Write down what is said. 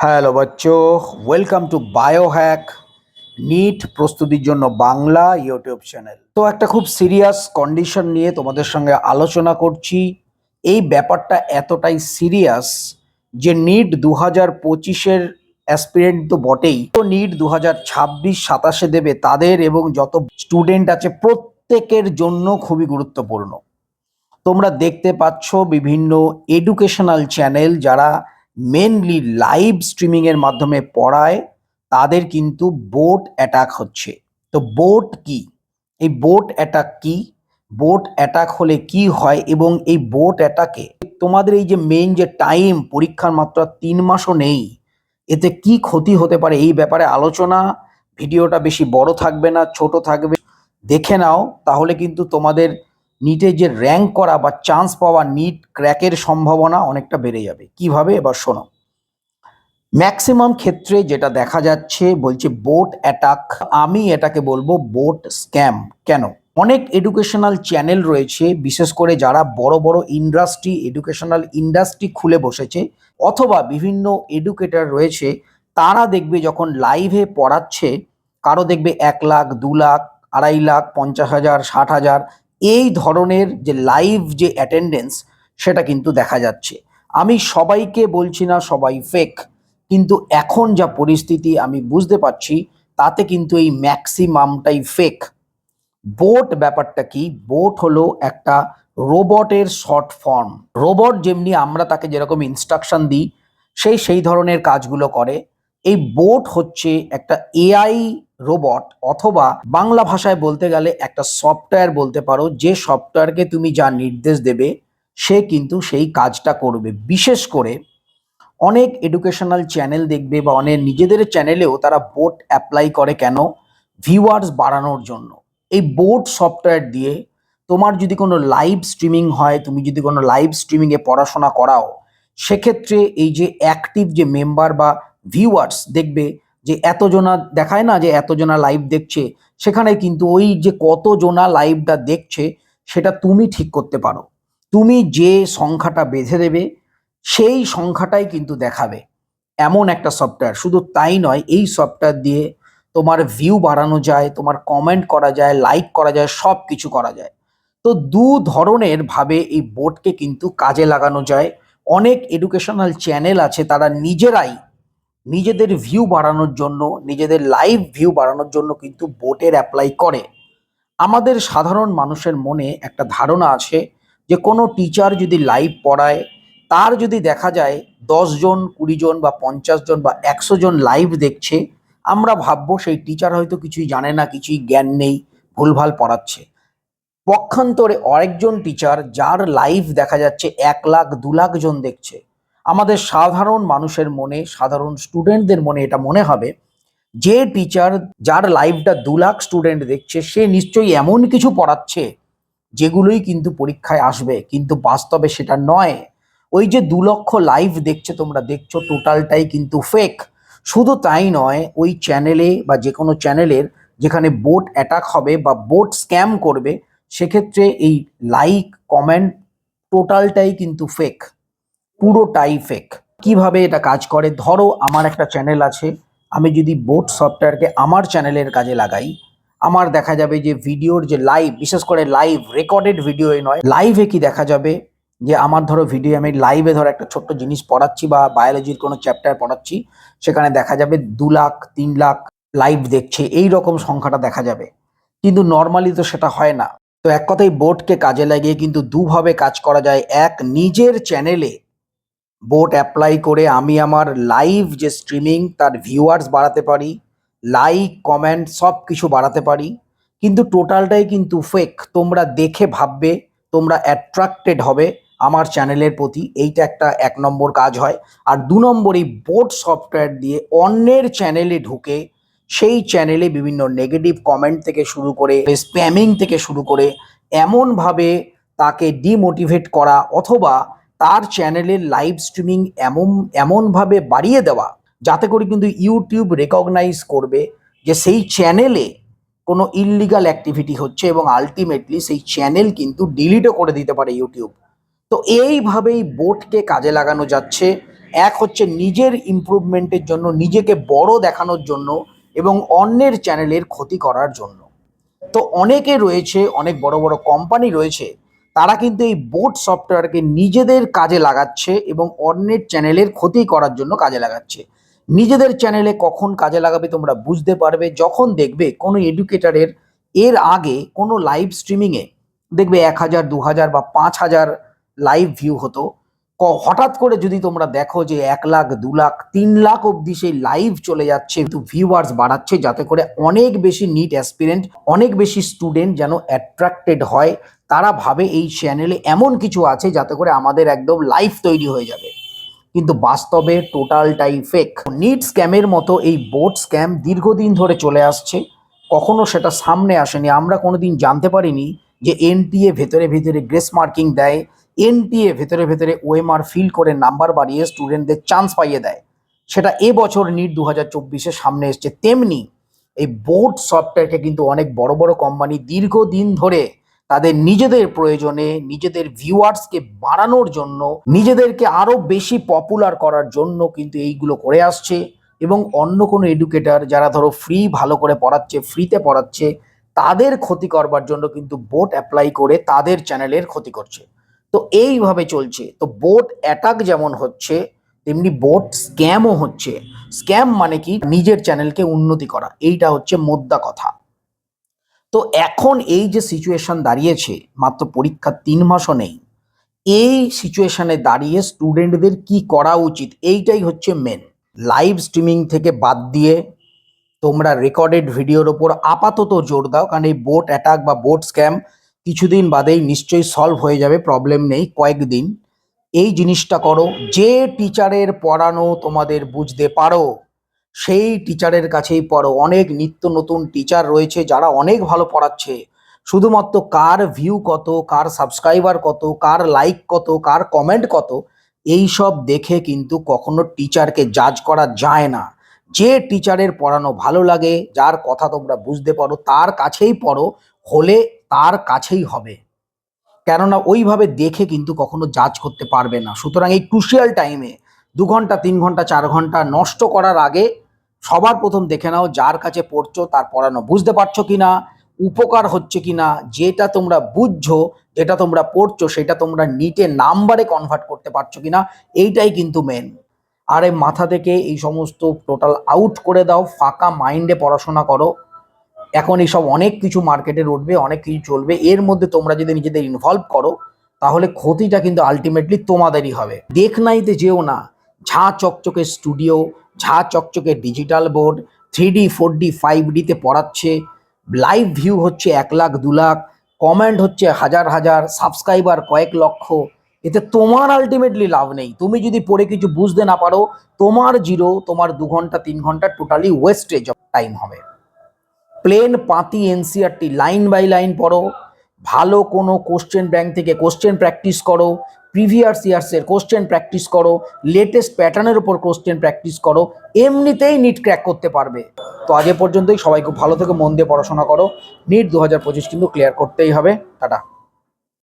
Hello বাচ্চো welcome to Biohack NEET প্রস্তুতির জন্য বাংলা ইউটিউব চ্যানেল তো একটা খুব সিরিয়াস কন্ডিশন নিয়ে তোমাদের সঙ্গে আলোচনা করছি। এই ব্যাপারটা এতটাই সিরিয়াস যে নিট দু হাজার পঁচিশের অ্যাসপিরেন্ট তো বটেই। তো নিট দু হাজার ছাব্বিশ, সাতাশে দেবে তাদের এবং যত স্টুডেন্ট আছে প্রত্যেকের জন্য খুবই গুরুত্বপূর্ণ। তোমরা দেখতে পাচ্ছ বিভিন্ন এডুকেশনাল চ্যানেল যারা মেনলি লাইভ স্ট্রিমিং এর মাধ্যমে পড়ায়, তাদের কিন্তু বোট অ্যাটাক হচ্ছে। তো বোট কি? এই বোট অ্যাটাক কি? বোট অ্যাটাক হলে কি হয় এবং এই বোট অ্যাটাকে তোমাদের এই যে মেন যে টাইম পরীক্ষার মাত্র তিন মাসও নেই, এতে কি ক্ষতি হতে পারে এই ব্যাপারে আলোচনা। ভিডিওটা বেশি বড় থাকবে না, ছোট থাকবে। দেখে নাও, তাহলে কিন্তু তোমাদের নিটে যে র্যাঙ্ক করা বা চান্স পাওয়া নিট ক্র্যাকের সম্ভাবনা অনেকটা বেড়ে যাবে। কীভাবে? এবার শোনো। ম্যাক্সিমাম ক্ষেত্রে যেটা দেখা যাচ্ছে, বলছে বোট অ্যাটাক আমি এটাকে বলব বোট স্ক্যাম কেন? অনেক এডুকেশনাল চ্যানেল রয়েছে, বিশেষ করে যারা বড় বড় ইন্ডাস্ট্রি এডুকেশনাল ইন্ডাস্ট্রি খুলে বসেছে, অথবা বিভিন্ন এডুকেটর রয়েছে, তারা দেখবে যখন লাইভে পড়াচ্ছে, কারও দেখবে এক লাখ, দু লাখ, আড়াই লাখ, পঞ্চাশ হাজার, ষাট হাজার এই ধরনের যে লাইভ যে অ্যাটেন্ডেন্স সেটা কিন্তু দেখা যাচ্ছে। আমি সবাইকে বলছি না সবাই ফেক কিন্তু এখন যা পরিস্থিতি আমি বুঝতে পারছি, তাতে কিন্তু এই ম্যাক্সিমামটাই ফেক বোট ব্যাপারটা কি? বোট হলো একটা রোবটের শর্ট ফর্ম রোবট যেমনি আমরা তাকে যেরকম ইনস্ট্রাকশন দিই, সেই সেই ধরনের কাজগুলো করে। এই বোট হচ্ছে একটা এআই রোবট অথবা বাংলা ভাষায় বলতে গেলে একটা সফটওয়্যার বলতে পারো, যে সফটওয়্যারকে তুমি যা নির্দেশ দেবে, সে কিন্তু সেই কাজটা করবে। বিশেষ করে অনেক এডুকেশনাল চ্যানেল দেখবে বা অনেক নিজেদের চ্যানেলেও তারা বোট অ্যাপ্লাই করে কেন? ভিউয়ার্স বাড়ানোর জন্য। এই বোট সফটওয়্যার দিয়ে তোমার যদি কোনো লাইভ স্ট্রিমিং হয়, তুমি যদি কোনো লাইভ স্ট্রিমিংয়ে পড়াশোনা করাও, সেক্ষেত্রে এই যে অ্যাক্টিভ যে মেম্বার বা ভিউয়ার্স দেখবে যে এতজনা দেখায় না যে এতজনা লাইভ দেখছে, সেখানে কিন্তু ওই যে কতজনা লাইভটা দেখছে, সেটা তুমি ঠিক করতে পারো। তুমি যে সংখ্যাটা বেঁধে দেবে, সেই সংখ্যাটাই কিন্তু দেখাবে। এমন একটা সফটওয়্যার শুধু তাই নয়, এই সফটওয়্যার দিয়ে তোমার ভিউ বাড়ানো যায়, তোমার কমেন্ট করা যায় লাইক করা যায় সব কিছু করা যায়। তো দু ধরনের ভাবে এই বোর্ডকে কিন্তু কাজে লাগানো যায়। অনেক এডুকেশনাল চ্যানেল আছে, তারা নিজেরাই নিজেদের ভিউ বাড়ানোর জন্য, নিজেদের লাইভ ভিউ বাড়ানোর জন্য কিন্তু বোটের অ্যাপ্লাই করে। আমাদের সাধারণ মানুষের মনে একটা ধারণা আছে যে কোনো টিচার যদি লাইভ পড়ায়, তার যদি দেখা যায় জন, কুড়ি জন বা পঞ্চাশ জন বা একশো জন লাইভ দেখছে, আমরা ভাববো সেই টিচার হয়তো কিছুই জানে না, কিছুই জ্ঞান নেই, ভুলভাল পড়াচ্ছে। পক্ষান্তরে আরেকজন টিচার যার লাইভ দেখা যাচ্ছে এক লাখ, দু লাখ জন দেখছে। আমাদের সাধারণ মানুষের মনে, সাধারণ স্টুডেন্টদের মনে এটা মনে হবে, যে টিচার যার লাইভটা দু লাখ স্টুডেন্ট দেখছে, সে নিশ্চয়ই এমন কিছু পড়াচ্ছে, যেগুলোই কিন্তু পরীক্ষায় আসবে, কিন্তু বাস্তবে সেটা নয়। ওই যে দু লক্ষ লাইভ দেখছে তোমরা দেখছ টোটালটাই কিন্তু ফেক শুধু তাই নয়, ওই চ্যানেলে বা যে কোনো চ্যানেলের যেখানে বোট অ্যাটাক হবে বা বোট স্ক্যাম করবে, সেক্ষেত্রে এই লাইক কমেন্ট টোটালটাই কিন্তু ফেক পুরোটাই ফেক কীভাবে এটা কাজ করে? ধরো আমার একটা চ্যানেল আছে, আমি যদি বোট সফটওয়্যারকে আমার চ্যানেলের কাজে লাগাই, আমার দেখা যাবে যে ভিডিওর যে লাইভ বিশেষ করে লাইভ রেকর্ডেড ভিডিওই নয় লাইভে কি দেখা যাবে? যে আমার ধরো ভিডিও আমি লাইভে ধরো একটা ছোট্ট জিনিস পড়াচ্ছি বা বায়োলজির কোনো চ্যাপ্টার পড়াচ্ছি, সেখানে দেখা যাবে দু লাখ, তিন লাখ লাইভ দেখছে, এই রকম সংখ্যাটা দেখা যাবে। কিন্তু নর্মালি তো সেটা হয় না। তো এক কথায় বোর্ডকে কাজে লাগিয়ে কিন্তু দুভাবে কাজ করা যায়। এক, নিজের চ্যানেলে বোট অ্যাপ্লাই করে আমি আমার লাইভ যে স্ট্রিমিং তার ভিউয়ার্স বাড়াতে পারি লাইক কমেন্ট সব কিছু বাড়াতে পারি। কিন্তু টোটালটাই কিন্তু ফেক তোমরা দেখে ভাববে, তোমরা অ্যাট্রাক্টেড হবে আমার চ্যানেলের প্রতি। এইটা একটা এক নম্বর কাজ হয়। আর দু নম্বর, এই বোট সফটওয়্যার দিয়ে অন্যের চ্যানেলে ঢুকে সেই চ্যানেলে বিভিন্ন নেগেটিভ কমেন্ট থেকে শুরু করে স্প্যামিং থেকে শুরু করে, এমনভাবে তাকে ডিমোটিভেট করা অথবা তার চ্যানেলের লাইভ স্ট্রিমিং এমন, এমনভাবে বাড়িয়ে দেওয়া, যাতে করে কিন্তু ইউটিউব রেকগনাইজ করবে যে সেই চ্যানেলে কোনো ইললিগাল অ্যাক্টিভিটি হচ্ছে এবং আলটিমেটলি সেই চ্যানেল কিন্তু ডিলিটও করে দিতে পারে ইউটিউব তো এইভাবেই বোটকে কাজে লাগানো যাচ্ছে। এক হচ্ছে নিজের ইমপ্রুভমেন্টের জন্য, নিজেকে বড় দেখানোর জন্য এবং অন্যের চ্যানেলের ক্ষতি করার জন্য। তো অনেকে রয়েছে, অনেক বড় বড় কোম্পানি রয়েছে তারা কিন্তু এই বোট সফটওয়্যারকে নিজেদের কাজে লাগাচ্ছে এবং অন্যের চ্যানেলের ক্ষতি করার জন্য কাজে লাগাচ্ছে। নিজেদের চ্যানেলে কখন কাজে লাগাবে তোমরা বুঝতে পারবে যখন দেখবে কোনো এডুকেটারের এর আগে কোনো লাইভ স্ট্রিমিংয়ে দেখবে এক হাজার, দু হাজার বা পাঁচ হাজার লাইভ ভিউ হতো। ক- হঠাৎ করে যদি তোমরা দেখো যে এক লাখ, দু লাখ, তিন লাখ অবধি সেই লাইভ চলে যাচ্ছে, কিন্তু ভিউয়ার্স বাড়াচ্ছে, যাতে করে অনেক বেশি নিট অ্যাসপিরেন্ট অনেক বেশি স্টুডেন্ট যেন অ্যাট্রাক্টেড হয়। তারা ভাবে এই চ্যানেলে এমন কিছু আছে যাতে করে আমাদের একদম লাইফ তৈরি হয়ে যাবে। কিন্তু বাস্তবে টোটালটাই ফেক নিট স্ক্যামের মতো এই বোট স্ক্যাম দীর্ঘদিন ধরে চলে আসছে। কখনো সেটা সামনে আসেনি। আমরা কোনোদিন জানতে পারিনি যে এনটিএ ভেতরে ভেতরে গ্রেস মার্কিং দেয়। এনটিএ ভেতরে ভেতরে ওএমআর ফিল করে নাম্বার বাড়িয়ে স্টুডেন্টদের চান্স পাইয়ে দেয়। সেটা এবছর নিট দু হাজার চব্বিশে সামনে এসছে। তেমনি এই বোর্ড সফটওয়্যারকে কিন্তু অনেক বড় বড় কোম্পানি দীর্ঘদিন ধরে তাদের নিজেদের প্রয়োজনে, নিজেদের ভিউয়ার্সকে বাড়ানোর জন্য, নিজেদেরকে আরও বেশি পপুলার করার জন্য কিন্তু এইগুলো করে আসছে। এবং অন্য কোনো এডুকেটর যারা ধরো ফ্রি ভালো করে পড়াচ্ছে ফ্রিতে পড়াচ্ছে, তাদের ক্ষতি করবার জন্য কিন্তু বোট অ্যাপ্লাই করে তাদের চ্যানেলের ক্ষতি করছে। তো এইভাবে চলছে। তো বোট অ্যাটাক যেমন হচ্ছে, তেমনি বোট স্ক্যামও হচ্ছে। স্ক্যাম মানে কি? নিজের চ্যানেলকে উন্নতি করা। এইটা হচ্ছে মোদ্দা কথা। তো এখন এই যে সিচুয়েশন দাঁড়িয়েছে, মাত্র পরীক্ষার তিন মাসও নেই, এই সিচুয়েশনে দাঁড়িয়ে স্টুডেন্টদের কি করা উচিত? এইটাই হচ্ছে মেন লাইভ স্ট্রিমিং থেকে বাদ দিয়ে তোমরা রেকর্ডেড ভিডিওর ওপর আপাতত জোর দাও, কারণ এই বোট অ্যাটাক বা বোট স্ক্যাম কিছুদিন বাদেই নিশ্চয়ই সলভ হয়ে যাবে প্রবলেম নেই, কয়েকদিন। এই জিনিসটা করো, যে টিচারের পড়ানো তোমাদের বুঝতে পারো সেই টিচারের কাছেই পড়ো। অনেক নিত্য নতুন টিচার রয়েছে যারা অনেক ভালো পড়াচ্ছে। শুধুমাত্র কার ভিউ কত, কার সাবস্ক্রাইবার কত, কার লাইক কত, কার কমেন্ট কত এই সব দেখে কিন্তু কখনো টিচারকে জাজ করা যায় না। যে টিচারের পড়ানো ভালো লাগে, যার কথা তোমরা বুঝতে পারো, তার কাছেই পড়ো, হলে তার কাছেই হবে। কেননা ওইভাবে দেখে কিন্তু কখনো জাজ করতে পারবে না। সুতরাং এই ক্রুশিয়াল টাইমে দু ঘণ্টা, তিন ঘণ্টা, চার ঘণ্টা নষ্ট করার আগে সবার প্রথম দেখে নাও যার কাছে পড়ছো, তার পড়ানো বুঝতে পারছ কি না উপকার হচ্ছে কিনা, যেটা তোমরা বুঝছ, যেটা তোমরা পড়ছো, সেটা তোমরা নিটে নাম্বারে কনভার্ট করতে পারছ কিনা, এইটাই কিন্তু মেন আরে মাথা থেকে এই সমস্ত টোটাল আউট করে দাও, ফাঁকা মাইন্ডে পড়াশোনা করো। এখন এইসব অনেক কিছু মার্কেটে উঠবে, অনেক কিছু চলবে, এর মধ্যে তোমরা যদি নিজেদের ইনভলভ করো, তাহলে ক্ষতিটা কিন্তু আলটিমেটলি তোমাদেরই হবে। দেখ নাইতে যেও না। ঝা চকচকে স্টুডিও, ঝা চকচকে digital board three D four D five ডিতে পড়াচ্ছে। লাইভ ভিউ হচ্ছে এক লাখ, দু লাখ। কমেন্ট হচ্ছে হাজার হাজার। সাবস্ক্রাইবার কয়েক লক্ষ। এতে তোমার আলটিমেটলি লাভ নেই। তুমি যদি পড়ে কিছু বুঝতে না পারো, তোমার জিরো, তোমার দু ঘণ্টা, তিন ঘণ্টা টোটালি ওয়েস্টেজ অফ টাইম হবে। প্লেন পাতি এনসিআরটি লাইন বাই লাইন পড়ো। ভালো কোনো কোশ্চেন ব্যাংক থেকে কোশ্চেন প্র্যাকটিস করো প্রিভিয়াস ইয়ার্সের কোশ্চেন প্র্যাকটিস করো লেটেস্ট প্যাটার্নের উপর কোশ্চেন প্র্যাকটিস করো, এমনিতেই নিট ক্র্যাক করতে পারবে। তো আজ পর্যন্তই, সবাই খুব ভালো থেকে, মন দিয়ে পড়াশোনা করো। নিট দু হাজার পঁচিশ কিন্তু ক্লিয়ার করতেই হবে। টাটা।